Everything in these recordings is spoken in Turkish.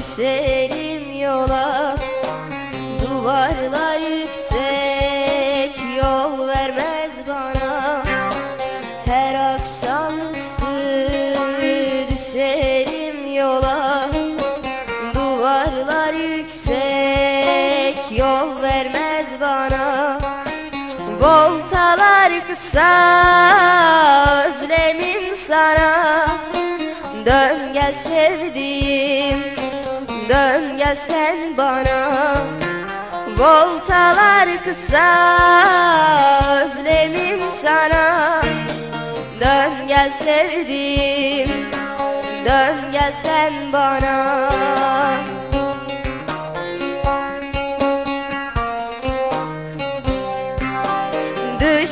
Düşerim yola. Duvarlar yüksek yol vermez bana. Her akşamüstü düşerim yol vermez bana. Voltalar kısa özlemim sana. Dön gel sevdiğim Dön gel sen bana. Voltalar kısa özlemim sana. Dön gel sevdiğim Dön gel sen bana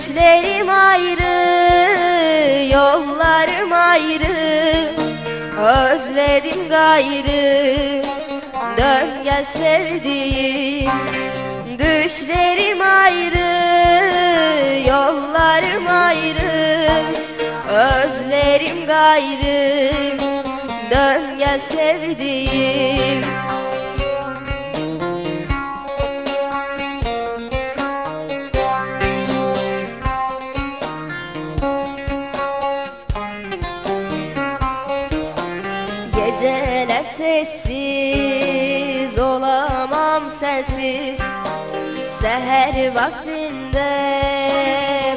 Düşlerim ayrı, yollarım ayrı Özlerim gayrı, dön gel sevdiğim Düşlerim ayrı, yollarım ayrı Özlerim gayrı, dön gel sevdiğim Geceler sessiz olamam sensiz. Seher vaktinde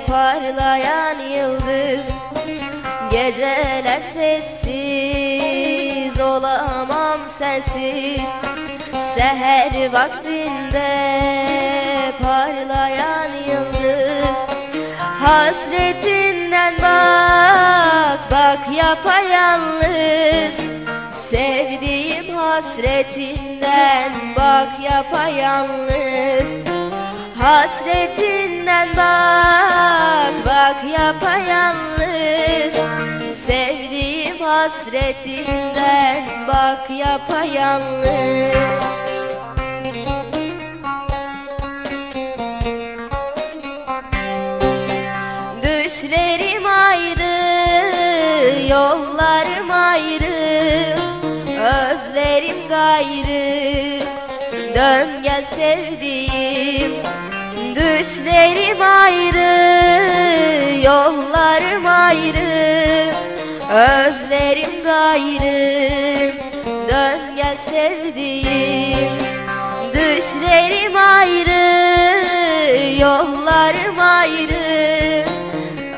parlayan yıldız. Geceler sessiz olamam sensiz. Seher vaktinde parlayan yıldız. Hasretinden bak bak yapayalnız Sevdiğim hasretinden bak yapayalnız. Hasretinden bak bak yapayalnız. Sevdiğim hasretinden bak yapayalnız. Düşlerim ayrı, yollarım ayrı Özlerim gayrı, dön gel sevdiğim. Düşlerim ayrı, yollarım ayrı. Özlerim gayrı, dön gel sevdiğim. Düşlerim ayrı, yollarım ayrı.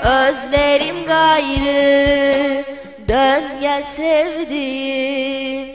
Özlerim gayrı, dön gel sevdiğim